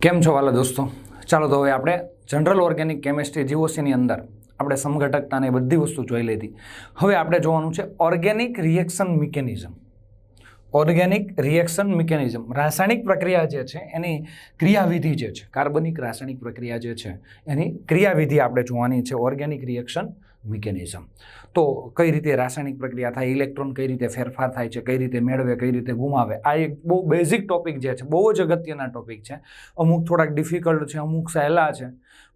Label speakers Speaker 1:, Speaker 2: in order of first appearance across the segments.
Speaker 1: કેમ છો વાલા દોસ્તો? ચાલો તો હવે આપણે જનરલ ઓર્ગેનિક કેમિસ્ટ્રી જીઓસીની અંદર આપણે સમઘટકતાને બધી વસ્તુ જોઈ લીધી. હવે આપણે જોવાનું છે organic reaction mechanism organic reaction mechanism રાસાયણિક પ્રક્રિયા જે છે, એની ક્રિયાવિધિ જે છે કાર્બનિક રાસાયણિક પ્રક્રિયા જે છે, એની ક્રિયાવિધિ આપણે જોવાની છે ઓર્ગેનિક રિએક્શન મિકેનિઝમ. તો કઈ રીતે રાસાયણિક પ્રક્રિયા થાય, ઇલેક્ટ્રોન કઈ રીતે ફેરફાર થાય છે, કઈ રીતે મેળવે, કઈ રીતે ગુમાવે, આ એક બહુ બેઝિક ટોપિક જે છે, બહુ જ અગત્યના ટોપિક છે. અમુક થોડાક ડિફિકલ્ટ છે, અમુક સહેલા છે,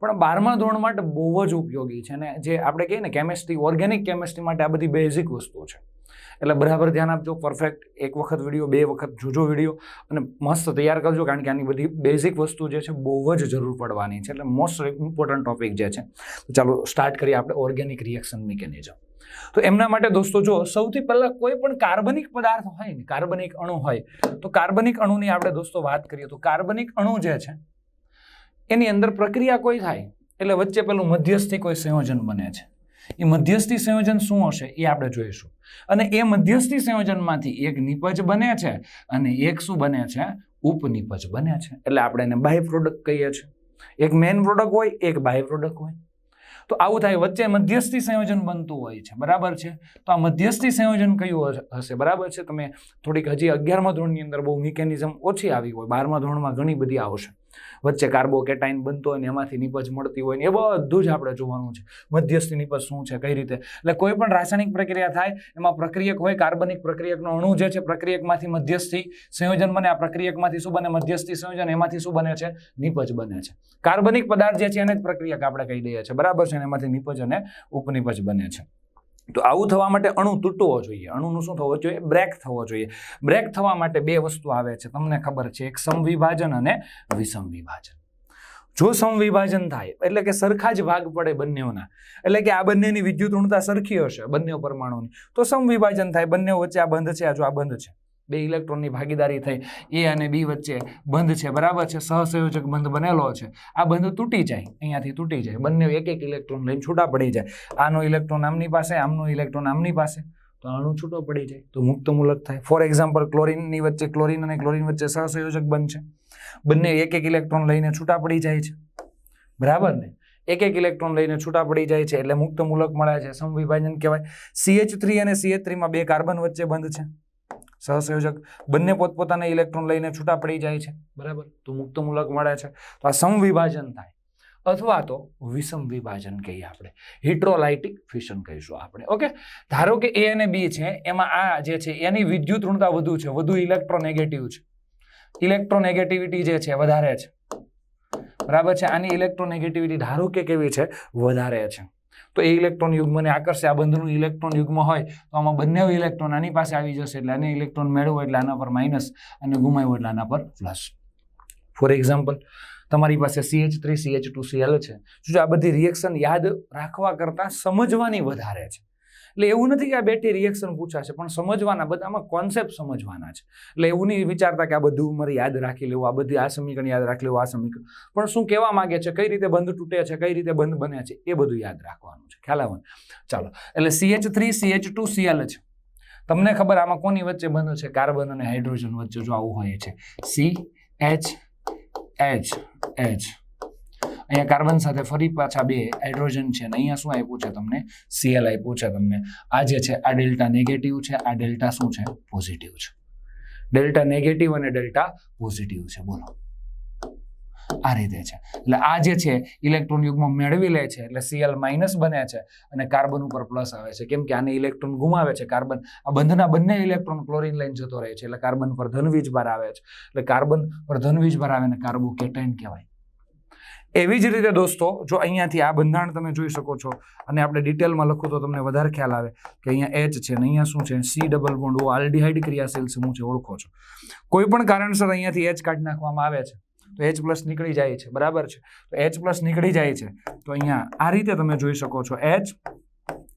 Speaker 1: પણ બારમા ધોરણ માટે બહુ જ ઉપયોગી છે. ને જે આપણે કહીએ ને કેમેસ્ટ્રી ઓર્ગેનિક કેમેસ્ટ્રી માટે આ બધી બેઝિક વસ્તુઓ છે. એટલે બરાબર ધ્યાન આપજો પરફેક્ટ એક વખત વીડિયો બે વખત જોજો વીડિયો અને મસ્ત તૈયાર કરજો, કારણ કે આની બધી બેઝિક વસ્તુ જે છે બહુ જ જરૂર પડવાની છે. એટલે મોસ્ટ ઇમ્પોર્ટન્ટ ટોપિક જે છે, તો ચાલો સ્ટાર્ટ કરીએ આપણે ઓર્ગેનિક રિએક્શન મિકેનિઝમ તો એમના માટે દોસ્તો જો, સૌથી પહેલાં કોઈ પણ કાર્બનિક પદાર્થ હોય ને, કાર્બનિક અણુ હોય, તો કાર્બનિક અણુની આપણે દોસ્તો વાત કરીએ, તો કાર્બનિક અણુ જે છે, એની અંદર પ્રક્રિયા કોઈ થાય? એટલે વચ્ચે પેલું મધ્યસ્થી કોઈ સંયોજન બને છે. એ મધ્યસ્થી સંયોજન શું હશે એ આપણે જોઈશું. અને એ મધ્યસ્થી સંયોજનમાંથી એક નિપજ બને છે અને એક શું બને છે? ઉપનિપજ બને છે. એટલે આપણે એને બાય પ્રોડક્ટ કહીએ છીએ. એક મેઇન પ્રોડક્ટ હોય, એક બાય પ્રોડક્ટ હોય. તો આવું થાય, વચ્ચે મધ્યસ્થી સંયોજન બનતું હોય છે. બરાબર છે? તો આ મધ્યસ્થી સંયોજન કયું હશે? બરાબર છે? તમે થોડીક હજી અગિયારમા ધોરણની અંદર બહુ મિકેનિઝમ ઓછી આવી હોય. બારમા ધોરણમાં ઘણી બધી આવશે. વચ્ચે કાર્બોકેટાઇન બનતો હોય ને એમાંથી નિપજ મળતી હોય ને એ બધું જ આપણે જોવાનું છે. મધ્યસ્થી નિપજ શું છે, કઈ રીતે? એટલે કોઈ પણ રાસાયણિક પ્રક્રિયા થાય, એમાં પ્રક્રિયક હોય, કાર્બનિક પ્રક્રિયકનો અણુ જે છે, પ્રક્રિયકમાંથી મધ્યસ્થી સંયોજન બને, આ પ્રક્રિયકમાંથી શું બને? મધ્યસ્થી સંયોજન, એમાંથી શું બને છે? નિપજ બને છે. કાર્બનિક પદાર્થ જે છે, એને જ પ્રક્રિયક આપણે કહી દઈએ છીએ. બરાબર છે? એમાંથી નિપજ અને ઉપનિપજ બને છે. તો આવું થવા માટે અણુ તૂટવો જોઈએ. અણુનું શું થવું જોઈએ? બ્રેક થવો જોઈએ. બ્રેક થવા માટે બે વસ્તુ આવે છે. તમને ખબર છે, એક સમવિભાજન અને વિષમ વિભાજન જો સમવિભાજન થાય, એટલે કે સરખા જ ભાગ પડે બંનેઓના, એટલે કે આ બંનેની વિદ્યુત ઋણતા સરખી હશે બંને પરમાણુની, તો સમવિભાજન થાય. બંને વચ્ચે આ બંધ છે, આ જો આ બંધ છે. બે ઇલેક્ટ્રોનની ભાગીદારી થઈ. એ અને બી વચ્ચે બંધ છે. બરાબર છે? સહસંયોજક બંધ બનેલો છે. આ બંધ તૂટી જાય. અહીંયાથી તૂટી જાય. બંને એક એક ઇલેક્ટ્રોન લઈને છૂટા પડી જાય. આનો ઇલેક્ટ્રોન આમની પાસે, આમનો ઇલેક્ટ્રોન આમની પાસે. તો અણુ છૂટો પડી જાય. તો મુક્ત મૂલક થાય. ફોર એક્ઝામ્પલ ક્લોરિનની વચ્ચે ક્લોરિન અને ક્લોરિન વચ્ચે સહસંયોજક છે. બંને એક એક ઇલેક્ટ્રોન લઈને છૂટા પડી જાય છે. બરાબર ને? એક એક ઇલેક્ટ્રોન લઈને છૂટા પડી જાય છે. એટલે મુક્ત મૂલક મળે છે. સમવિભાજન કહેવાય. સીએચ થ્રી અને સીએચ થ્રીમાં બે કાર્બન વચ્ચે બંધ છે. સહસંયોજક બંને પોતપોતાના ઇલેક્ટ્રોન લઈને છૂટા પડી જાય છે. બરાબર? તો મુક્ત મૂલક મળે છે. તો આ સમવિભાજન થાય. અથવા તો વિષમ વિભાજન કહીએ આપણે. હિટ્રોલાઇટિક ફિશન કહીશું આપણે. ઓકે ધારો કે એ અને બી છે, એમાં આ જે છે, એની વિદ્યુત ઋણતા વધુ છે. વધુ ઇલેક્ટ્રોનેગેટિવ છે. ઇલેક્ટ્રોનેગેટિવિટી જે છે, વધારે છે. બરાબર છે? આની ઇલેક્ટ્રોનેગેટિવિટી ધારો કે કેવી છે? વધારે છે. તો એ ઇલેક્ટ્રોન યુગ્મને આકર્ષે. આ બંધનું ઇલેક્ટ્રોન યુગ્મ હોય તો આમાં બંને ઇલેક્ટ્રોન આની પાસે આવી જશે. એટલે આને ઇલેક્ટ્રોન મેળવો એટલે આના પર માઇનસ અને ગુમાવ્યો એટલે આના પર પ્લસ ફોર એક્ઝામ્પલ તમારી પાસે CH three CH two Cl છે. જો આ બધી રિએક્શન યાદ રાખવા કરતાં સમજવાની વધારે છે. એટલે એવું નથી કે આ બેટી રિએક્શન પૂછાશે, પણ સમજવાના, બધામાં કોન્સેપ્ટ સમજવાના છે. એટલે એવું નહીં વિચારતા કે આ બધું મારે યાદ રાખી લેવું, આ બધી આ સમીકરણ યાદ રાખી લેવું, આ સમીકરણ. પણ શું કહેવા માંગે છે, કઈ રીતે બંધ તૂટે છે, કઈ રીતે બંધ બને છે, એ બધું યાદ રાખવાનું છે. ખ્યાલ આવે? ચાલો. એટલે CH three CH two Cl છે. તમને ખબર આમાં કોની વચ્ચે બંધ છે? કાર્બન અને હાઇડ્રોજન વચ્ચે જો આવું હોય છે. સી એચ એચ એચ અહીંયા કાર્બન સાથે ફરી પાછા બે હાઇડ્રોજન છે અને અહીંયા શું આપ્યું છે તમને? સીએલ આપ્યું છે તમને. આ જે છે, આ ડેલ્ટા નેગેટિવ છે, આ ડેલ્ટા શું છે? પોઝિટિવ છે. ડેલ્ટા નેગેટિવ અને ડેલ્ટા પોઝિટિવ છે. બોલો. આ રીતે છે. એટલે આ જે છે, ઇલેક્ટ્રોન યુગમાં મેળવી લે છે, એટલે સીએલ માઇનસ બને છે અને કાર્બન ઉપર પ્લસ આવે છે. કેમ કે આને ઇલેક્ટ્રોન ગુમાવે છે કાર્બન. આ બંધના બંને ઇલેક્ટ્રોન ક્લોરિન લઈને જતો રહે છે. એટલે કાર્બન પર ધન વીજભાર આવે છે. એટલે કાર્બન પર ધન વીજભાર આવે ને કાર્બોકેટાઇન કહેવાય. એવી જ રીતે દોસ્તો, જો અહીંયાથી આ બંધારણ તમે જોઈ શકો છો, અને આપણે ડિટેલમાં લખું તો તમને વધારે ખ્યાલ આવે કે અહીંયા એચ છે ને અહીંયા શું છે? C double bond O aldehyde ક્રિયાશીલ સમૂહ છે, ઓળખો છો. કોઈ પણ કારણસર અહીંયાથી એચ કાઢી નાખવામાં આવે છે, તો એચ પ્લસ નીકળી જાય છે, બરાબર છે? તો એચ પ્લસ નીકળી જાય છે, તો અહીંયા આ રીતે તમે જોઈ શકો છો એચ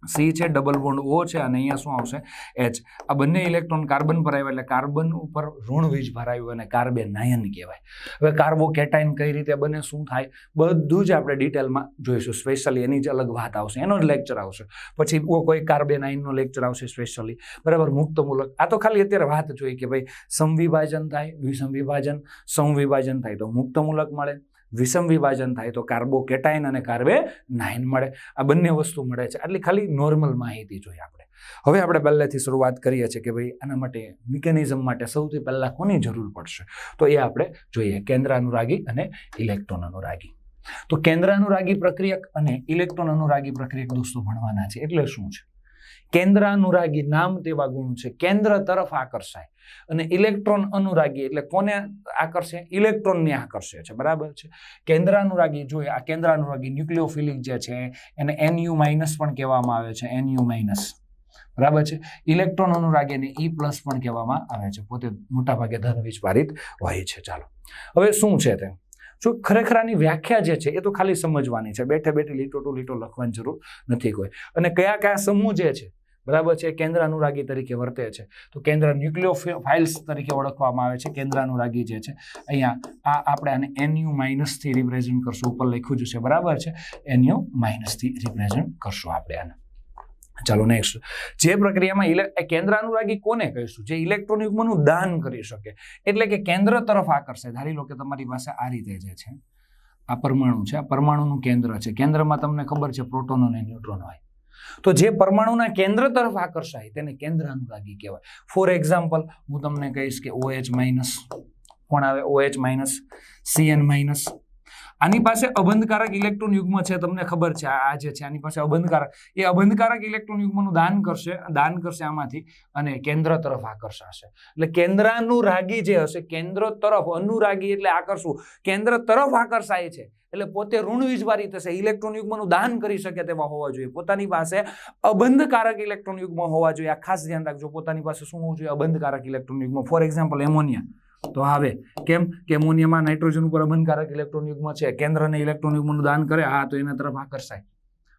Speaker 1: સી છે, ડબલ બોન્ડ ઓ છે અને અહીંયા શું આવશે? એચ. આ બંને ઇલેક્ટ્રોન કાર્બન પર આવ્યા એટલે કાર્બન ઉપર ઋણ વીજ ભરાયું અને કાર્બેનાયન કહેવાય. હવે કાર્બો કેટાઇન કઈ રીતે બને શું થાય? બધું જ આપણે ડિટેલમાં જોઈશું. સ્પેશિયલી એની જ અલગ વાત આવશે. એનો જ લેક્ચર આવશે. પછી કોઈ કાર્બેનાઇનનો લેક્ચર આવશે સ્પેશિયલી. બરાબર? મુક્ત મૂલક આ તો ખાલી અત્યારે વાત જોઈ કે ભાઈ સમવિભાજન થાય વિષમ વિભાજન સંવિભાજન થાય. તો મુક્ત મૂલક મળે. વિષમ વિભાજન થાય તો કાર્બોકેટાઇન અને કાર્બે નાઇન મળે. આ બંને વસ્તુ મળે છે. આટલી ખાલી નોર્મલ માહિતી જોઈએ આપણે. હવે આપણે પહેલેથી શરૂઆત કરીએ છીએ કે ભાઈ આના માટે મિકેનિઝમ માટે સૌથી પહેલાં કોની જરૂર પડશે? તો એ આપણે જોઈએ. કેન્દ્ર અનુરાગી અને ઇલેક્ટ્રોન અનુરાગી તો કેન્દ્ર અનુરાગી પ્રક્રિયક અને ઇલેક્ટ્રોન અનુરાગી પ્રક્રિયક દોસ્તો ભણવાના છે. એટલે શું છે? કેન્દ્ર અનુરાગી નામ તેવા ગુણ છે. કેન્દ્ર તરફ આકર્ષાય. અને ઇલેક્ટ્રોન અનુરાગી એટલે કોને આકર્ષે? ઇલેક્ટ્રોનને આકર્ષે છે. બરાબર છે? કેન્દ્ર અનુરાગી જોઈએ આ કેન્દ્ર અનુરાગી ન્યુક્લિયોફિલિક જે છે, એને એનયુ માઇનસ પણ કહેવામાં આવે છે. એનયુ માઇનસ બરાબર છે? ઇલેક્ટ્રોન અનુરાગીને ઈ પ્લસ પણ કહેવામાં આવે છે. પોતે મોટાભાગે ધન વિસ્ફારિત હોય છે. ચાલો. હવે શું છે તે? જો ખરેખર આની વ્યાખ્યા જે છે, એ તો ખાલી સમજવાની છે. બેઠે બેઠે લીટો ટુ લીટો લખવાની જરૂર નથી કોઈ. અને કયા કયા સમૂહ જે છે બરાબર છે? કેન્દ્ર અનુરાગી તરીકે વર્તે છે. તો કેન્દ્ર ન્યુક્લિયો ફાઇલ્સ તરીકે ઓળખવામાં આવે છે. કેન્દ્ર અનુરાગી જે છે, અહીંયા આ આપણે આને એનયુ માઇનસથી રિપ્રેઝેન્ટ કરશું. ઉપર લખ્યું જ છે. બરાબર છે? એનયુ માઇનસથી રિપ્રેઝેન્ટ કરશું આપણે આને. ચાલો નેક્સ્ટ જે પ્રક્રિયામાં ઇલે કેન્દ્ર અનુરાગી કોને કહીશું? જે ઇલેક્ટ્રોન યુગ્મનું દાન કરી શકે. એટલે કે કેન્દ્ર તરફ આકર્ષે. ધારી લો કે તમારી પાસે આ રીતે જે છે, આ પરમાણુ છે. આ પરમાણુનું કેન્દ્ર છે. કેન્દ્રમાં તમને ખબર છે, પ્રોટોન અને ન્યુટ્રોન હોય. તો જે પરમાણુના કેન્દ્ર તરફ આકર્ષાય તેને કેન્દ્ર અનુરાગી કહેવાય. ફોર એક્ઝામ્પલ હું તમને કહીશ કે ઓએચ માઇનસ કોણ આવે? ઓએચ માઇનસ સીએન માઇનસ આની પાસે અબંધકારક ઇલેક્ટ્રોન યુગ્મ છે, તમને ખબર છે, આ જે છે, આની પાસે અબંધકારક. એ અબંધકારક ઇલેક્ટ્રોન યુગ્મનું દાન કરશે દાન કરશે આમાંથી અને કેન્દ્ર તરફ આકર્ષાશે. એટલે કેન્દ્રાનુરાગી જે હશે, કેન્દ્ર તરફ, અનુરાગી એટલે આકર્ષવું. કેન્દ્ર તરફ આકર્ષાય છે, એટલે પોતે ઋણ વીજવારી થશે. ઇલેક્ટ્રોન યુગ્મનું દાન કરી શકે તેવા હોવા જોઈએ. પોતાની પાસે અબંધકારક ઇલેક્ટ્રોન યુગ્મ હોવા જોઈએ. આ ખાસ ધ્યાન રાખજો, પોતાની પાસે શું હોવું જોઈએ? અબંધકારક ઇલેક્ટ્રોન યુગ્મ. ફોર એક્ઝામ્પલ એમોનિયા તો આવે કેમ કે એમોનિયામાં નાઇટ્રોજન ઉપર અબંધકારક ઇલેક્ટ્રોન યુગ્મ છે, કેન્દ્રને ઇલેક્ટ્રોન યુગ્મનું દાન કરે હા તો એના તરફ આકર્ષાય.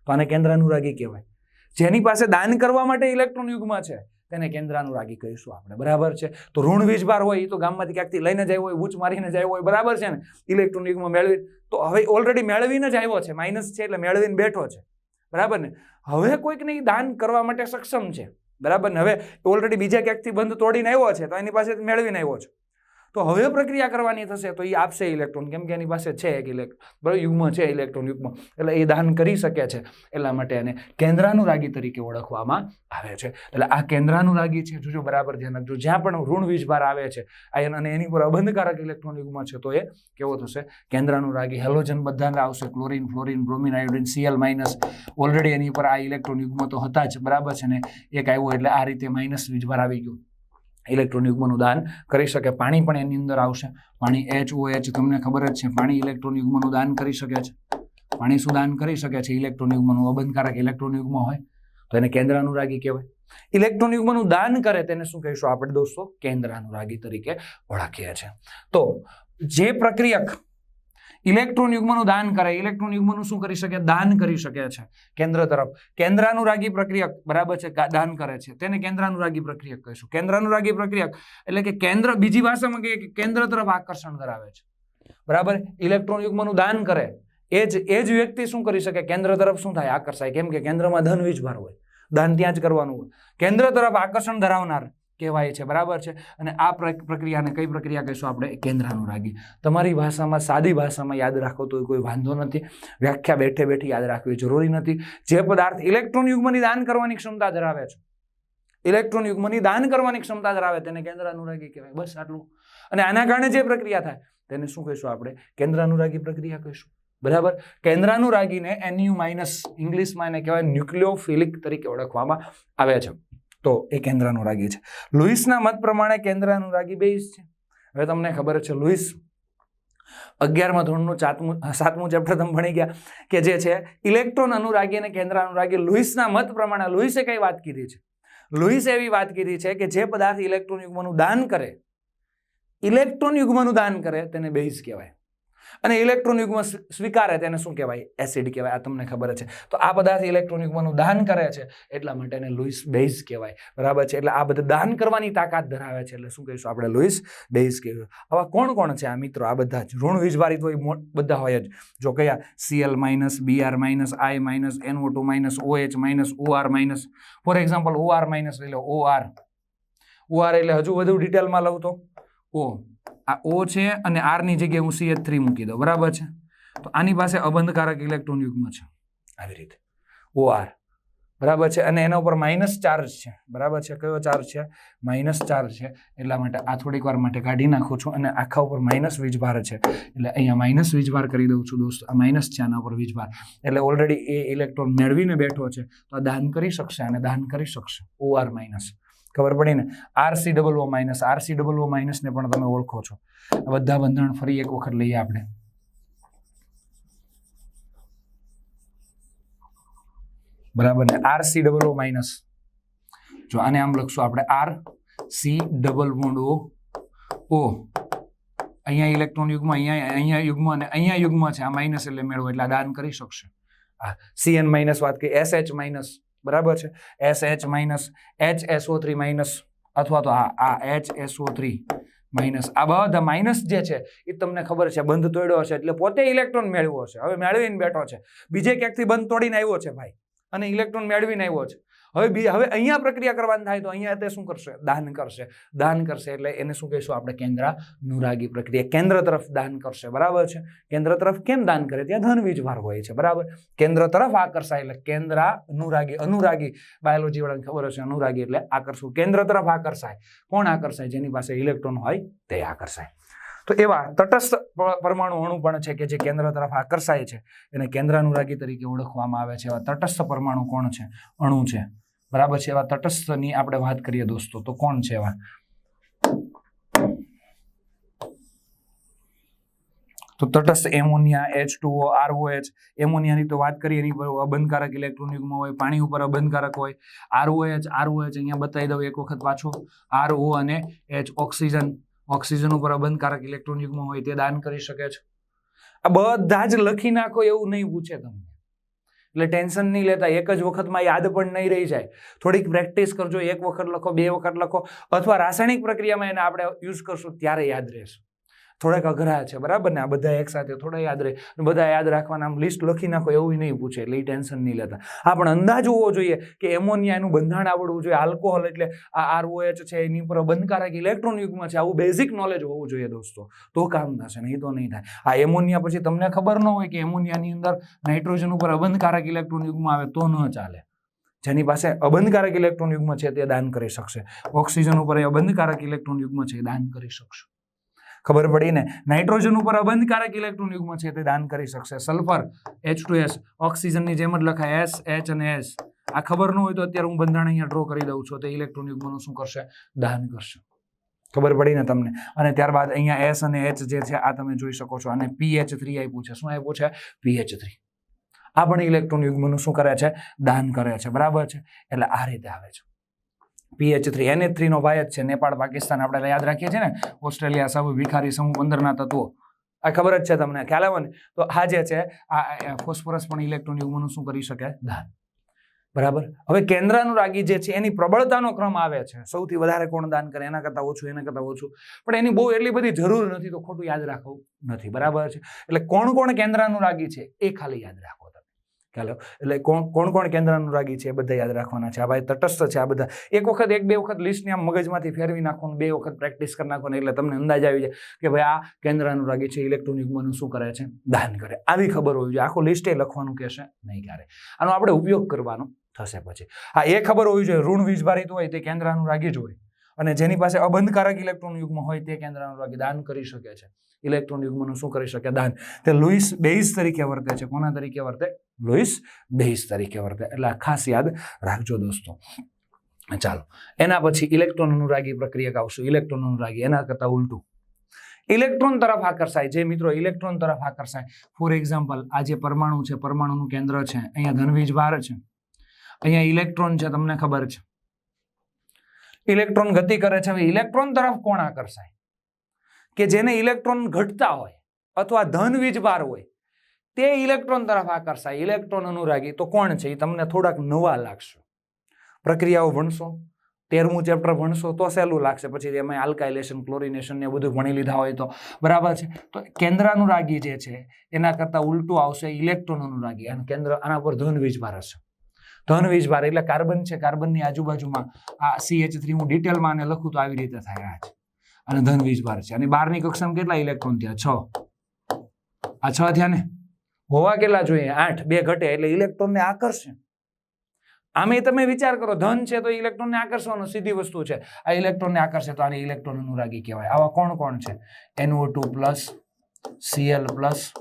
Speaker 1: તો આને કેન્દ્ર અનુરાગી કહેવાય. જેની પાસે દાન કરવા માટે ઇલેક્ટ્રોન યુગ્મ છે, તેને કેન્દ્ર અનુરાગી કહીશું આપણે. બરાબર છે? તો ઋણ વીજભાર હોય એ તો ગામમાંથી ક્યાંકથી લઈને જાય હોય ઊંચ મારીને જાય હોય, બરાબર છે ને? ઇલેક્ટ્રોન યુગ્મ મેળવી, તો હવે ઓલરેડી મેળવીને જ આવ્યો છે માઇનસ છે એટલે મેળવીને બેઠો છે. બરાબર ને? હવે કોઈકને એ દાન કરવા માટે સક્ષમ છે. બરાબર ને? હવે ઓલરેડી બીજા ક્યાંકથી બંધ તોડીને આવ્યો છે, તો એની પાસે મેળવીને આવ્યો છે. તો હવે પ્રક્રિયા કરવાની થશે તો એ આપશે ઇલેક્ટ્રોન કેમ કે એની પાસે છે એક ઇલેક્ટ્રોન બરાબર? યુગ્મ છે ઇલેક્ટ્રોન યુગ્મ. એટલે એ દાન કરી શકે છે. એટલા માટે એને કેન્દ્રાનુરાગી તરીકે ઓળખવામાં આવે છે. એટલે આ કેન્દ્રાનુરાગી છે, જોજો બરાબર ધ્યાન રાખજો. જ્યાં પણ ઋણ વીજભાર આવે છે આયન અને એની પર અબંધકારક ઇલેક્ટ્રોન યુગ્મ છે, તો એ કેવો થશે? કેન્દ્રાનુરાગી હેલોજન બધાને આવશે. Chlorine fluorine bromine iodine Cl minus already એની પર આ ઇલેક્ટ્રોન યુગ્મ તો હતા જ, બરાબર છે ને? એક આવ્યો એટલે આ રીતે માઇનસ વીજભાર આવી ગયું. ઇલેક્ટ્રોન યુગ્મનું દાન કરી શકે. પાણી પણ એની અંદર આવશે. પાણી એચ ઓ એચ તમને ખબર જ છે. પાણી ઇલેક્ટ્રોન યુગ્મનું દાન કરી શકે છે. પાણી શું દાન કરી શકે છે? ઇલેક્ટ્રોન યુગ્મનું અબંધકારક ઇલેક્ટ્રોન યુગ્મ હોય તો એને કેન્દ્ર અનુરાગી કહેવાય. ઇલેક્ટ્રોન યુગ્મનું દાન કરે તેને શું કહીશું આપણે દોસ્તો? કેન્દ્ર અનુરાગી તરીકે ઓળખીએ છીએ. તો જે પ્રક્રિયક ઇલેક્ટ્રોન યુગ્મનું દાન કરે. ઇલેક્ટ્રોન યુગ્મનું શું કરી શકે? દાન કરી શકે છે. કેન્દ્ર તરફ. કેન્દ્રાનુરાગી પ્રક્રિયક બરાબર છે દાન કરે છે. તેને કેન્દ્રાનુરાગી પ્રક્રિયક કહીશું. કેન્દ્રાનુરાગી પ્રક્રિયક એટલે કે કેન્દ્ર, બીજી ભાષામાં કહીએ કે કેન્દ્ર તરફ આકર્ષણ કરાવે છે. બરાબર? ઇલેક્ટ્રોન યુગ્મનું દાન કરે. એ જ એ જ વ્યક્તિ શું કરી શકે? કેન્દ્ર તરફ શું થાય? આકર્ષાય. કેમ કે કેન્દ્રમાં ધન વીજભાર હોય. દાન ત્યાં જ કરવાનું હોય. કેન્દ્ર તરફ આકર્ષણ ધરાવનાર કહેવાય છે, બરાબર છે? અને આ પ્ર- પ્રક્રિયાને કઈ પ્રક્રિયા કહીશું આપણે? કેન્દ્રાનુરાગી. તમારી ભાષામાં, સાદી ભાષામાં યાદ રાખો તો કોઈ વાંધો નથી. વ્યાખ્યા બેઠે બેઠી યાદ રાખવી જરૂરી નથી. જે પદાર્થ ઇલેક્ટ્રોન યુગ્મની દાન કરવાની ક્ષમતા ધરાવે છે, ઇલેક્ટ્રોન યુગ્મની દાન કરવાની ક્ષમતા ધરાવે, તેને કેન્દ્રાનુરાગી કહેવાય. બસ આટલું. અને આના કારણે જે પ્રક્રિયા થાય, તેને શું કહીશું આપણે? કેન્દ્રાનુરાગી પ્રક્રિયા કહીશું. બરાબર? કેન્દ્રાનુરાગીને એનયુ માઇનસ ઇંગ્લિશમાં એને કહેવાય ન્યુક્લિયોફિલિક તરીકે ઓળખવામાં આવે છે. તો એ કેન્દ્ર અનુરાગી છે. લુઈસના મત પ્રમાણે કેન્દ્ર અનુરાગી બેઝ છે. હવે તમને ખબર છે લુઈસ અગિયારમા ધોરણનું ચાતમું સાતમું ચેપ્ટર તમે ભણી ગયા કે જે છે ઇલેક્ટ્રોન અનુરાગી અને કેન્દ્ર અનુરાગી લુઈસના મત પ્રમાણે લુઈસે કઈ વાત કીધી છે? લુઈસે એવી વાત કીધી છે કે જે પદાર્થ ઇલેક્ટ્રોન યુગ્મનું દાન કરે, ઇલેક્ટ્રોન યુગ્મનું દાન કરે તેને બેઝ કહેવાય. અને ઇલેક્ટ્રોન યુગ્મ સ્વીકારે તેને શું કહેવાય? એસિડ કહેવાય, આ તમને ખબર છે. તો આ પદાર્થ ઇલેક્ટ્રોન યુગ્મનું દાન કરે છે, એટલા માટે એને લુઈસ બેઝ કહેવાય. બરાબર છે? એટલે આ બધા દાન કરવાની તાકાત ધરાવે છે, એટલે શું કહીશું આપણે? લુઈસ બેઝ કહેવાય આવા કોણ કોણ છે આ મિત્રો? આ બધા જ. ઋણ વીજભારિત હોય બધા હોય જ. જો કયા Cl minus Br minus I minus NO two minus OH minus OR minus for example OR minus લઈ લો ઓઆર ઓઆર એટલે હજુ વધુ ડિટેલમાં લઉં તો? ઓ આ ઓ છે અને આરની જગ્યાએ હું સી થ્રી મૂકી દઉં. બરાબર છે? તો આની પાસે અબંધકારક ઇલેક્ટ્રોન યુગ્મ છે. આવી રીતે. O R. બરાબર છે? અને એના ઉપર માઇનસ ચાર્જ છે. બરાબર છે? કયો ચાર્જ છે? માઇનસ ચાર્જ છે. એટલા માટે આ થોડીક વાર માટે કાઢી નાખું છું અને આખા ઉપર માઇનસ વીજભાર છે. એટલે અહીંયા માઇનસ વીજભાર કરી દઉં છું દોસ્તો. આ માઇનસ છે આના ઉપર વીજભાર એટલે ઓલરેડી એ ઇલેક્ટ્રોન મેળવીને બેઠો છે. તો આ દાન કરી શકશે અને દાન કરી શકશે. O R minus. ખબર પડી ને? RC double O minus RC double O minus ને પણ તમે ઓળખો છો. બધા બંધારણ ફરી એક વખત લઈએ આપણે. બરાબર ને? R C double O minus જો આને આમ લખશું આપણે R C double bond O O અહીંયા ઇલેક્ટ્રોન યુગમાં અહીંયા અહીંયા યુગમાં અને અહીંયા યુગમાં છે. આ માઇનસ એટલે મેળવો એટલે દાન કરી શકશે. આ સીએન માઇનસ વાત કરી એસ એચ માઇનસ બરાબર છે? S H minus H SO three minus અથવા તો આ આ એચ એસઓ થ્રી માઇનસ આ બધા માઇનસ જે છે, એ તમને ખબર છે, બંધ તોડ્યો હશે એટલે પોતે ઇલેક્ટ્રોન મેળવ્યો હશે. હવે મેળવીને બેઠો છે. બીજે ક્યાંકથી બંધ તોડીને આવ્યો છે ભાઈ? અને ઇલેક્ટ્રોન મેળવીને આવ્યો છે. હવે બી, હવે અહીંયા પ્રક્રિયા કરવાની થાય તો અહીંયા તે શું કરશે? દાન કરશે. દાન કરશે એટલે એને શું કહીશું આપણે? કેન્દ્ર નુરાગી પ્રક્રિયા. કેન્દ્ર તરફ દાન કરશે. બરાબર છે? કેન્દ્ર તરફ કેમ દાન કરે? ત્યાં ધન વીજભાર હોય છે. બરાબર? કેન્દ્ર તરફ આકર્ષાય એટલે કેન્દ્ર અનુરાગી. અનુરાગી બાયોલોજી વાળાને ખબર હશે. અનુરાગી એટલે આકર્ષવું. કેન્દ્ર તરફ આકર્ષાય. કોણ આકર્ષાય? જેની પાસે ઇલેક્ટ્રોન હોય તે આકર્ષાય. તો એવા તટસ્થ પરમાણુ અણુ પણ છે કે જે કેન્દ્ર તરફ આકર્ષાય છે. એને કેન્દ્ર અનુરાગી તરીકે ઓળખવામાં આવે છે. એવા તટસ્થ પરમાણુ કોણ છે? અણુ છે. બરાબર છે? એવા તટસ્થની આપણે વાત કરીએ દોસ્તો, તો કોણ છે એવા? તો તટસ્થ એમોનિયા એચ ટુઓ આરઓએચ એમોનિયાની તો વાત કરીએ, એની પર અબંધકારક ઇલેક્ટ્રોન યુગ્મ હોય, પાણી ઉપર અબંધકારક હોય. આરઓએચ આરઓએચ અહીંયા બતાવી દઉં એક વખત પાછો. આરઓ અને એચ ઓક્સિજન. ઓક્સિજન ઉપર અબંધકારક ઇલેક્ટ્રોન યુગ્મ હોય તે દાન કરી શકે છે. આ બધા જ લખી નાખો એવું નહીં પૂછે તમને. એટલે ટેન્શન નહીં લેતા, એક જ વખતમાં યાદ પણ નહીં રહી જાય. થોડીક પ્રેક્ટિસ કરજો, એક વખત લખો, બે વખત લખો, અથવા રાસાયણિક પ્રક્રિયામાં એને આપણે યુઝ કરશું, ત્યારે યાદ રહેશે. થોડાક અઘરા છે, બરાબર ને? આ બધા એકસાથે થોડા યાદ રહે. બધા યાદ રાખવાના આમ લિસ્ટ લખી નાખો, એવું નહીં પૂછે, એટલે એ ટેન્શન નહીં લેતા. હા, પણ અંદાજ હોવો જોઈએ કે એમોનિયા એનું બંધારણ આવડવું જોઈએ. આલ્કોહોલ એટલે આ આરઓએચ છે, એની ઉપર બંધકારક ઇલેક્ટ્રોન યુગમાં છે. આવું બેઝિક નોલેજ હોવું જોઈએ દોસ્તો. તો કામ થશે, નહીં તો નહીં થાય. આ એમોનિયા પછી તમને ખબર ન હોય કે એમોનિયાની અંદર નાઇટ્રોજન ઉપર અબંધકારક ઇલેક્ટ્રોન યુગમાં આવે તો ન ચાલે. જેની પાસે અબંધકારક ઇલેક્ટ્રોન યુગ્મ છે તે દાન કરી શકશે. ઓક્સિજન ઉપર એ અબંધકારક ઇલેક્ટ્રોન યુગ્મ છે એ દાન કરી શકશે. ખબર પડી ને? નાઇટ્રોજન ઉપર અબંધકારક ઇલેક્ટ્રોન યુગ્મ છે તે દાન કરી શકશે. સલ્ફર એચ ટુ એસ ઓક્સિજનની જેમ જ લખાય એસ એચ અને એસ આ ખબર ન હોય તો અત્યારે હું બંધારણ અહીંયા ડ્રો કરી દઉં છું. તો ઇલેક્ટ્રોન યુગ્મનું શું કરશે? દાન કરશે. ખબર પડી ને તમને? અને ત્યારબાદ અહીંયા એસ અને એચ જે છે, આ તમે જોઈ શકો છો. અને પીએચ થ્રી આપ્યું છે. શું આપ્યું છે? પીએચ થ્રી આ પણ ઇલેક્ટ્રોન યુગ્મનું શું કરે છે? દાન કરે છે. બરાબર છે? એટલે આ રીતે આવે છે. પીએચ થ્રી એનએચ થ્રીનો જ છે. નેપાળ, પાકિસ્તાન આપણે યાદ રાખીએ છીએ ને? ઓસ્ટ્રેલિયા સૌ ભિખારી સમૂહ, પંદરના તત્વો. આ ખબર જ છે તમને. ખ્યાલ આવે ને? તો આ જે છે, આ ફોસ્ફરસ પણ ઇલેક્ટ્રોન યુગ્મનું શું કરી શકે? દાન બરાબર? હવે કેન્દ્રાનુરાગી જે છે, એની પ્રબળતાનો ક્રમ આવે છે. સૌથી વધારે કોણ દાન કરે? એના કરતાં ઓછું, એના કરતાં ઓછું. પણ એની બહુ એટલી બધી જરૂર નથી, તો ખોટું યાદ રાખવું નથી. બરાબર છે? એટલે કોણ કોણ કેન્દ્રાનુરાગી છે, એ ખાલી યાદ રાખો ખ્યાલ એટલે કોણ કોણ કોણ કેન્દ્રાનુરાગી છે એ બધા યાદ રાખવાના છે? આ ભાઈ તટસ્થ છે આ બધા. એક વખત, એક, બે વખત લિસ્ટને આમ મગજમાંથી ફેરવી નાખવાનું, બે વખત પ્રેક્ટિસ કરી નાખવાનું, એટલે તમને અંદાજ આવી જાય કે ભાઈ આ કેન્દ્રાનુરાગી છે ઇલેક્ટ્રોન યુગ્મનું શું કરે છે? દાન કરે. આવી ખબર હોવી જોઈએ આખું લિસ્ટ એ લખવાનું કહેશે નહીં ક્યારે. આનો આપણે ઉપયોગ કરવાનો થશે પછી. હા, એ ખબર હોવી જોઈએ. ઋણ વીજભારિત હોય તે કેન્દ્રાનુરાગી જ હોય. અને જેની પાસે અબંધકારક ઇલેક્ટ્રોન યુગ્મ હોય તે કેન્દ્રાનુરાગી દાન કરી શકે છે. ઇલેક્ટ્રોન યુગ્મનું શું કરી શકે? દાન. તે લુઈસ બેઇઝ તરીકે વર્તે છે. કોના તરીકે વર્તે? લુઈસ બેઇસ તરીકે વર્તે. એટલે ખાસ યાદ રાખજો દોસ્તો. ચાલો. એના પછી ઇલેક્ટ્રોન અનુરાગી પ્રક્રિયા આવશું ઇલેક્ટ્રોન અનુરાગી, એના કરતાં ઉલટું. ઇલેક્ટ્રોન તરફ આકર્ષાય. જે મિત્રો ઇલેક્ટ્રોન તરફ આકર્ષાય. ફોર એક્ઝામ્પલ આ જે પરમાણુ છે, પરમાણુનું કેન્દ્ર છે, અહીંયા ધનવીજ ભાર છે. અહીંયા ઇલેક્ટ્રોન છે, તમને ખબર છે. ઇલેક્ટ્રોન ગતિ કરે છે. હવે ઇલેક્ટ્રોન તરફ કોણ આકર્ષાય? કે જેને ઇલેક્ટ્રોન ઘટતા હોય અથવા ધન વીજ વીજભાર હોય. તે ઇલેક્ટ્રોન તરફ આકર્ષાય. ઇલેક્ટ્રોન અનુરાગી. તો કોણ છે? એ તમને થોડાક નવા લાગશે. પ્રક્રિયાઓ ભણશો તેરમું ચેપ્ટર ભણશો તો સહેલું લાગશે. પછી એમાં આલ્કાઇલેશન, ક્લોરિનેશન ને બધું ભણી લીધા હોય તો. બરાબર છે? તો કેન્દ્રાનુરાગી જે છે, એના કરતાં ઉલટું આવશે ઇલેક્ટ્રોન અનુરાગી. અને કેન્દ્ર, આના પર ધન વીજભાર હશે. ધન વીજભાર એટલે કાર્બન છે. કાર્બનની આજુબાજુમાં આ સીએચ થ્રી હું ડિટેલમાં આને લખું તો આવી રીતે થાય આ છે અને ધન વીજભાર છે. અને બારની કક્ષામાં કેટલા ઇલેક્ટ્રોન થયા? છ. આ છ થયા ને? હોવા કેટલા જોઈએ? આઠ, બે ઘટે એટલે ઇલેક્ટ્રોનને આકર્ષે. આમે તમે વિચાર કરો, ધન છે તો ઇલેક્ટ્રોનને આકર્ષવાનું સીધી વસ્તુ છે. આ ઇલેક્ટ્રોનને આકર્ષે તો આને ઇલેક્ટ્રોન અનુરાગી કહેવાય. આવા કોણ કોણ છે? NO two plus Cl plus,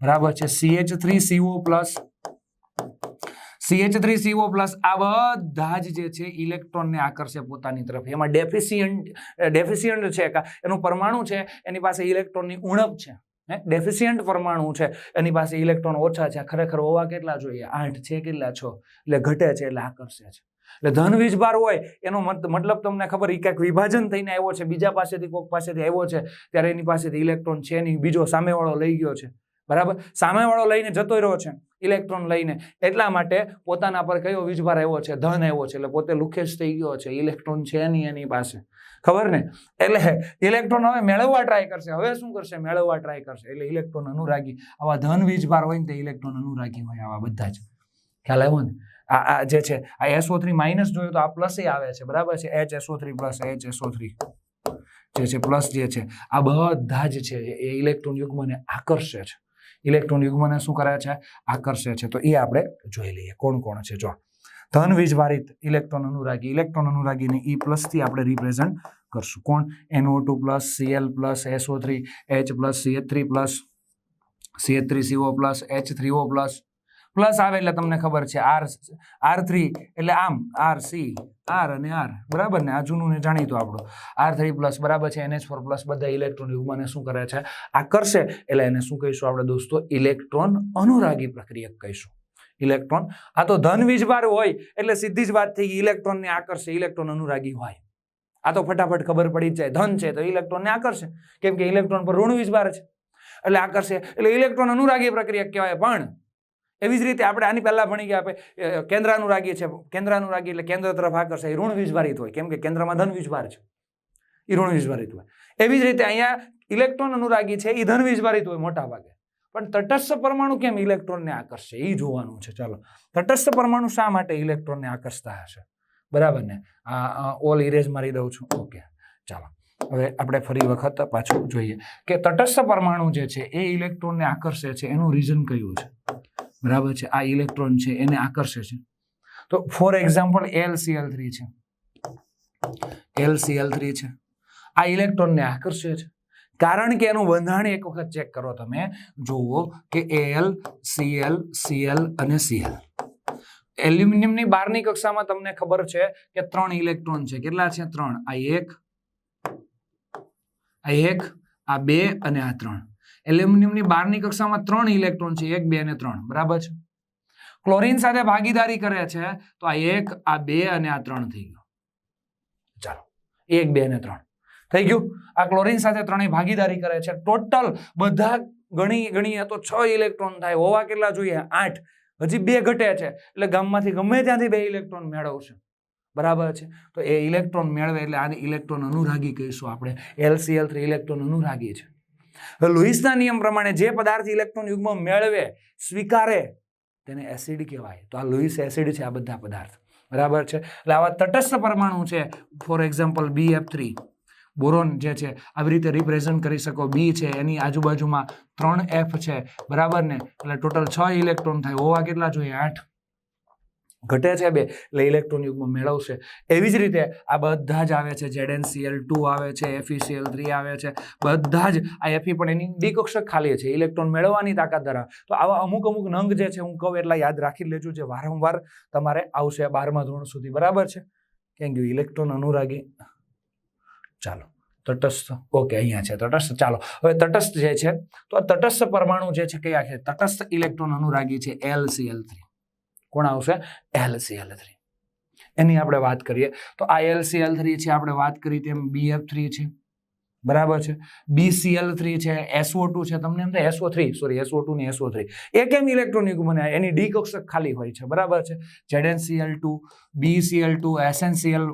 Speaker 1: બરાબર છે? CH three CO plus CH three CO plus, આ બધા જ જે છે ઇલેક્ટ્રોનને આકર્ષે પોતાની તરફ. એમાં ડેફિસિયન્ટ ડેફિસિયન્ટ છે એનું પરમાણુ છે, એની પાસે ઇલેક્ટ્રોનની ઉણપ છે. હે? ડેફિસિયન્ટ પરમાણુ છે. એની પાસે ઇલેક્ટ્રોન ઓછા છે. ખરેખર હોવા કેટલા જોઈએ? આઠ છે કેટલા છો? એટલે ઘટે છે, એટલે આકર્ષે છે. એટલે ધન વીજભાર હોય, એનો મત- મતલબ તમને ખબર એ ક્યાંક વિભાજન થઈને આવ્યો છે. બીજા પાસેથી કોઈક પાસેથી આવ્યો છે, ત્યારે એની પાસેથી ઇલેક્ટ્રોન છે નહીં બીજો સામેવાળો લઈ ગયો છે. બરાબર? સામેવાળો લઈને જતો રહ્યો છે. ઇલેક્ટ્રોન લઈને. એટલા માટે પોતાના પર કયો વીજભાર આવ્યો છે? ધન આવ્યો છે. એટલે પોતે લુખેશ થઈ ગયો છે. ઇલેક્ટ્રોન છે નહીં એની પાસે. ખબર ને? એટલે ઇલેક્ટ્રોન હવે મેળવવા ટ્રાય કરશે. હવે શું કરશે? મેળવવા ટ્રાય કરશે. એટલે ઇલેક્ટ્રોન અનુરાગી. આવા ધન વીજભાર હોય ને તે ઇલેક્ટ્રોન અનુરાગી હોય આવા બધા જ. ખ્યાલ આવ્યો ને? આ આ જે છે, આ એસઓ થ્રી માઇનસ જોયું તો આ પ્લસ એ આવે છે. બરાબર છે? H SO three plus H SO three જે છે પ્લસ જે છે. આ બધા જ છે. એ ઇલેક્ટ્રોન યુગ્મને આકર્ષે છે. ઇલેક્ટ્રોન યુગ્મને શું કરે છે? આકર્ષે છે. તો એ આપણે જોઈ લઈએ. કોણ કોણ છે? જો, ધન વીજવારિત ઇલેક્ટ્રોન અનુરાગી. ઇલેક્ટ્રોન અનુરાગીને ઈ પ્લસથી આપણે રિપ્રેઝન્ટ કરશું. કોણ? NO two plus Cl plus SO three H plus CH three plus CH three CO plus H three O plus plus આવે એટલે તમને ખબર છે આર આર થ્રી એટલે આમ, આર, સી, આર અને આર. બરાબર ને? આ જૂનું ને જાણીતું આપણું. આર થ્રી પ્લસ બરાબર છે, એનએચ ફોર પ્લસ બધા ઇલેક્ટ્રોન યુગ્મને શું કરે છે? આકર્ષે એટલે એને શું કહીશું આપણે દોસ્તો? ઇલેક્ટ્રોન અનુરાગી પ્રક્રિયક કહીશું. ઇલેક્ટ્રોન. આ તો ધન વીજભાર હોય એટલે સીધી જ વાત થઈ ગઈ. ઇલેક્ટ્રોનને આકર્ષે ઇલેક્ટ્રોન અનુરાગી હોય. આ તો ફટાફટ ખબર પડી જાય. ધન છે તો ઇલેક્ટ્રોનને આકર્ષે કેમ કે ઇલેક્ટ્રોન પર ઋણ વીજભાર છે. એટલે આકર્ષે એટલે ઇલેક્ટ્રોન અનુરાગી પ્રક્રિયા કહેવાય. પણ એવી જ રીતે આપણે આની પહેલાં ભણી ગયા આપણે કેન્દ્ર રાગી છે. કેન્દ્ર રાગી એટલે કેન્દ્ર તરફ આકર્ષે એ ઋણ વીજભારિત હોય. કેમ કે કેન્દ્રમાં ધન વીજભાર છે. એ ઋણ વીજભારિત હોય. એવી જ રીતે અહીંયા ઇલેક્ટ્રોન અનુરાગી છે એ ધન વીજભારિત હોય મોટા ભાગે. પણ તટસ્થ પરમાણુ કેમ ઇલેક્ટ્રોનને આકર્ષે? એ જોવાનું છે. ચાલો. તટસ્થ પરમાણુ શા માટે ઇલેક્ટ્રોનને આકર્ષતા હશે? બરાબર ને? આ ઓલ ઇરેઝ મારી દઉં છું. ઓકે. ચાલો. હવે આપણે ફરી વખત પાછું જોઈએ. કે તટસ્થ પરમાણુ જે છે, એ ઇલેક્ટ્રોનને આકર્ષે છે. એનું રીઝન કયું છે? બરાબર છે? આ ઇલેક્ટ્રોન છે, એને આકર્ષે છે. તો for example L Cl three છે. એલ સીએલ થ્રી છે. આ ઇલેક્ટ્રોનને આકર્ષે છે. કારણ કે એનું બંધારણ એક વખત ચેક કરો તમે, જુઓ કે એલ સીએલ સીએલ અને સીએલ એલ્યુમિનિયમની બારની કક્ષામાં તમને ખબર છે કે ત્રણ ઇલેક્ટ્રોન છે. કેટલા છે? ત્રણ. આ એક આ એક, આ બે અને આ ત્રણ. એલ્યુમિનિયમની બારની કક્ષામાં ત્રણ ઇલેક્ટ્રોન છે, એક, બે અને ત્રણ. બરાબર છે? ક્લોરીન સાથે ભાગીદારી કરે છે, તો આ એક, આ બે અને આ ત્રણ થઈ ગયો. ચાલો, એક, બે અને ત્રણ. થઈ ગયું? આ ક્લોરીન સાથે ત્રણેય ભાગીદારી કરે છે. ટોટલ બધા ગણી, ગણીએ તો છ ઇલેક્ટ્રોન થાય. હોવા કેટલા જોઈએ? આઠ. હજી બે ઘટે છે, એટલે ગામમાંથી ગમે ત્યાંથી બે ઇલેક્ટ્રોન મેળવશે. બરાબર છે? તો એ ઇલેક્ટ્રોન મેળવે એટલે આને ઇલેક્ટ્રોન અનુરાગી કહીશું આપણે. એલસીએલ થ્રી ઇલેક્ટ્રોન અનુરાગી છે. લુઈસના નિયમ પ્રમાણે જે પદાર્થ ઇલેક્ટ્રોન યુગ્મ મેળવે, સ્વીકારે, તેને એસિડ કહેવાય. તો આ લુઈસ એસિડ છે આ બધા પદાર્થ. બરાબર છે? એટલે આવા તટસ્થ પરમાણુ છે, for example B F three boron જે છે, આવી રીતે રિપ્રેઝન્ટ કરી શકો. બી છે, એની આજુબાજુમાં ત્રણ એફ છે. બરાબર ને? એટલે ટોટલ છ ઇલેક્ટ્રોન થાય. હોવા કેટલા જોઈએ? આઠ. ઘટે છે બે, એટલે ઇલેક્ટ્રોન યુગમાં મેળવશે. એવી જ રીતે આ બધા જ આવે છે જેડએનસીએલ ટુ આવે છે એફઈસીએલ થ્રી આવે છે, બધા જ આ એફી પણ એની ડી ખાલી છે ઇલેક્ટ્રોન મેળવવાની તાકાત ધરાવે. તો આવા અમુક અમુક નંગ જે છે, હું કહું એટલા યાદ રાખી લેજો, જે વારંવાર તમારે આવશે બારમા ધોરણ સુધી. બરાબર છે? કેમ કે ઇલેક્ટ્રોન અનુરાગી ચાલો, તટસ્થ. ઓકે, અહીંયા છે, તટસ્થ. ચાલો, હવે તટસ્થ જે છે, તો આ તટસ્થ પરમાણુ જે છે, કયા છે? તટસ્થ ઇલેક્ટ્રોન અનુરાગી છે એલ સી એલ થ્રી કોણ આવશે? એલસીએલ થ્રી એની આપણે વાત કરીએ. તો આ એલસીએલ થ્રી છે, આપણે વાત કરી તેમ બીએફ થ્રી છે. બરાબર છે? બીસીએલ થ્રી છે એસઓ ટુ છે. તમને એમ SO three sorry SO two ને એસઓ થ્રી એ કેમ ઇલેક્ટ્રોનિક બને એની ડી કક્ષક ખાલી હોય છે. બરાબર છે? ZnCl two BCl two SnCl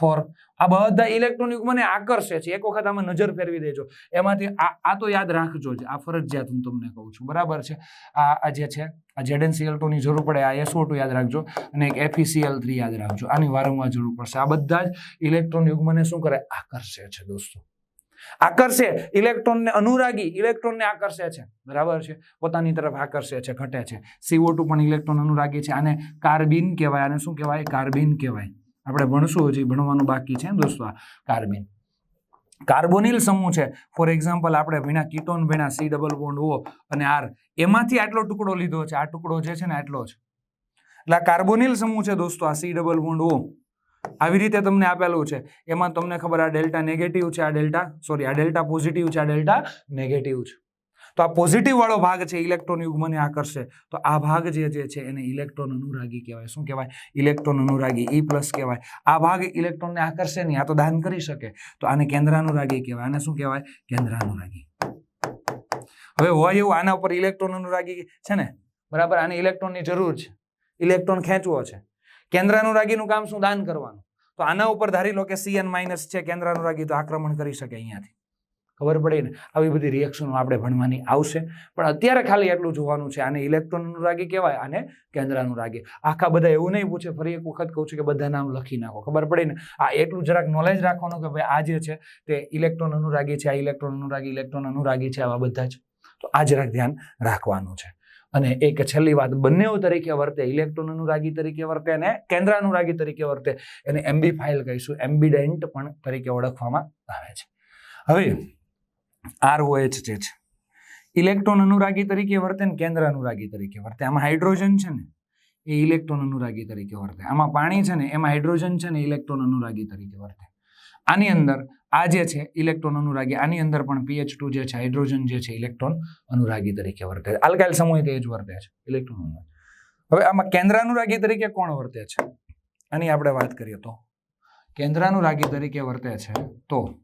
Speaker 1: four. આ બધા ઇલેક્ટ્રોનિક મને આકર્ષે છે. એક વખત આમાં નજર ફેરવી દેજો. એમાંથી આ આ તો યાદ રાખજો જ. આ ફરજિયાત હું તમને કહું છું. બરાબર છે? આ આ જે છે, આ જેડેનસીએલ ટુની જરૂર પડે, આ એસઓ ટુ યાદ રાખજો અને એક એફીસીએલ થ્રી યાદ રાખજો. આની વારંવાર જરૂર પડશે. આ બધા જ ઇલેક્ટ્રોન યુગ્મને શું કરે? આકર્ષે છે દોસ્તો. આકર્ષે. ઇલેક્ટ્રોનને અનુરાગી. ઇલેક્ટ્રોનને આકર્ષે છે. બરાબર છે? પોતાની તરફ આકર્ષે છે, ઘટે છે. સીઓ પણ ઇલેક્ટ્રોન અનુરાગી છે. આને કાર્બિન કહેવાય. આને શું કહેવાય? કાર્બિન કહેવાય. આપણે ભણશું, હજી ભણવાનું બાકી છે દોસ્તો આ કાર્બિન. કાર્બોનિલ સમૂહ છે. ફોર એક્ઝામ્પલ આપણે ભીણા કીટોન ભીણા સી ડબલ બોન્ડ ઓ અને આર. એમાંથી આટલો ટુકડો લીધો છે. આ ટુકડો જે છે ને, આટલો છે એટલે આ કાર્બોનિલ સમૂહ છે દોસ્તો, આ સી ડબલ બોન્ડ ઓ. આવી રીતે તમને આપેલું છે. એમાં તમને ખબર આ ડેલ્ટા નેગેટિવ છે, આ ડેલ્ટા સોરી આ ડેલ્ટા પોઝિટિવ છે, આ ડેલ્ટા નેગેટિવ છે. તો આ પોઝિટિવ વાળો ભાગ છે ઇલેક્ટ્રોન યુગ્મને આકર્ષે. તો આ ભાગ જે જે છે એને ઇલેક્ટ્રોન અનુરાગી કહેવાય. શું કહેવાય? ઇલેક્ટ્રોન અનુરાગી ઈ પ્લસ કહેવાય. આ ભાગ ઇલેક્ટ્રોનને આકર્ષે નહીં, આ તો દાન કરી શકે. તો આને કેન્દ્રાનુરાગી કહેવાય. આને શું કહેવાય? કેન્દ્રાનુરાગી. હવે હોય એવું આના ઉપર ઇલેક્ટ્રોન અનુરાગી છે ને? બરાબર? આને ઇલેક્ટ્રોનની જરૂર છે. ઇલેક્ટ્રોન ખેંચવો છે. કેન્દ્રાનુરાગીનું કામ શું? દાન કરવાનું. તો આના ઉપર ધારી લો કે સીએન માઇનસ છે, કેન્દ્રાનુરાગી તો આક્રમણ કરી શકે અહીંયાથી. ખબર પડે ને? આવી બધી રિએક્શનો આપણે ભણવાની આવશે. પણ અત્યારે ખાલી એટલું જોવાનું છે, આને ઇલેક્ટ્રોન અનુરાગી કહેવાય, આને કેન્દ્રાનુરાગી. આખા બધા એવું નહીં પૂછે, ફરી એક વખત કહું છું કે બધા નામ લખી નાખો, ખબર પડે ને? આ એટલું જરાક નોલેજ રાખવાનું કે ભાઈ આ જે છે તે ઇલેક્ટ્રોન અનુરાગી છે, આ ઇલેક્ટ્રોન અનુરાગી ઇલેક્ટ્રોન અનુરાગી છે, આવા બધા જ. તો આ જરાક ધ્યાન રાખવાનું છે. અને એક છેલ્લી વાત બંને તરીકે વર્તે ઇલેક્ટ્રોન અનુરાગી તરીકે વર્તે અને કેન્દ્ર અનુરાગી તરીકે વર્તે. એને એમબી ફાઇલ કહીશું. એમ્બિડેન્ટ પણ તરીકે ઓળખવામાં આવે છે. હવે આરઓએચ જે છે ઇલેક્ટ્રોન અનુરાગી તરીકે વર્તે ને કેન્દ્ર અનુરાગી તરીકે વર્તે. આમાં હાઇડ્રોજન છે ને, એ ઇલેક્ટ્રોન અનુરાગી તરીકે વર્તે. આમાં પાણી છે ને, એમાં હાઇડ્રોજન છે ને ઇલેક્ટ્રોન અનુરાગી તરીકે વર્તે. આની અંદર, આ જે છે ઇલેક્ટ્રોન અનુરાગી, આની અંદર પણ પીએચ ટુ જે છે હાઇડ્રોજન જે છે ઇલેક્ટ્રોન અનુરાગી તરીકે વર્તે. છે આલ્કાઇલ સમૂહ તે જ વર્તે છે ઇલેક્ટ્રોન અનુરાગી. હવે આમાં કેન્દ્ર અનુરાગી તરીકે કોણ વર્તે છે? આની આપણે વાત કરીએ તો. કેન્દ્રાનુરાગી તરીકે વર્તે છે તો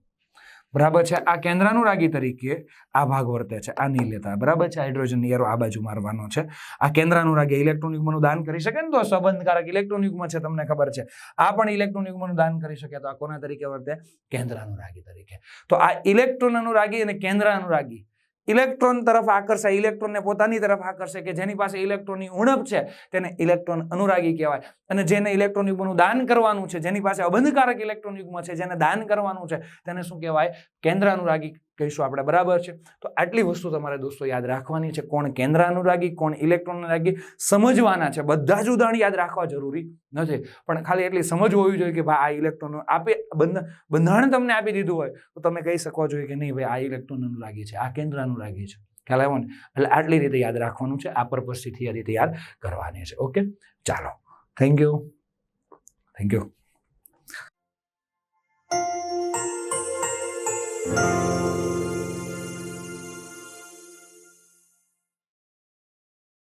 Speaker 1: બરાબર છે? આ કેન્દ્રાનુરાગી તરીકે આ ભાગ વર્તે છે, આ નહીં બરાબર છે? હાઇડ્રોજન એરો આ બાજુ મારવાનો છે. આ કેન્દ્રાનુરાગી ઇલેક્ટ્રોન યુગ્મનું દાન કરી શકે ને તો સંબંધકારક ઇલેક્ટ્રોન યુગ્મ છે, તમને ખબર છે. આ પણ ઇલેક્ટ્રોન યુગ્મનું દાન કરી શકે તો આ કોના તરીકે વર્તે? કેન્દ્રાનુરાગી તરીકે. તો આ ઇલેક્ટ્રોન અનુરાગી અને કેન્દ્રનું અનુરાગી ઇલેક્ટ્રોન તરફ આકર્ષે, ઇલેક્ટ્રોનને પોતાની તરફ આકર્ષે કે જેની પાસે ઇલેક્ટ્રોનની ઉણપ છે, તેને ઇલેક્ટ્રોન અનુરાગી કહેવાય. અને જેને ઇલેક્ટ્રોન યુગનું દાન કરવાનું છે, જેની પાસે અબંધકારક ઇલેક્ટ્રોન યુગ્મ છે, જેને દાન કરવાનું છે, તેને શું કહેવાય? કેન્દ્ર અનુરાગી કહીશું આપણે, બરાબર છે? તો આટલી વસ્તુ તમારે દોસ્તો યાદ રાખવાની છે. કોણ કેન્દ્ર અનુરાગી કોણ ઇલેક્ટ્રોન અનુરાગી સમજવાના છે. બધા જ ઉદાહરણ યાદ રાખવા જરૂરી નથી. પણ ખાલી એટલી સમજ હોવી જોઈએ કે ભાઈ આ ઇલેક્ટ્રોન આપે, બંધ, બંધારણ તમને આપી દીધું હોય, તો તમે કહી શકો જોઈએ કે નહીં, ભાઈ આ ઇલેક્ટ્રોન અનુરાગી છે, આ કેન્દ્ર અનુરાગી છે. ખ્યાલ આવ્યો ને? એટલે આટલી રીતે યાદ રાખવાનું છે. આ પર્પઝથી આ રીતે યાદ કરવાની છે. ઓકે? ચાલો. Thank you thank you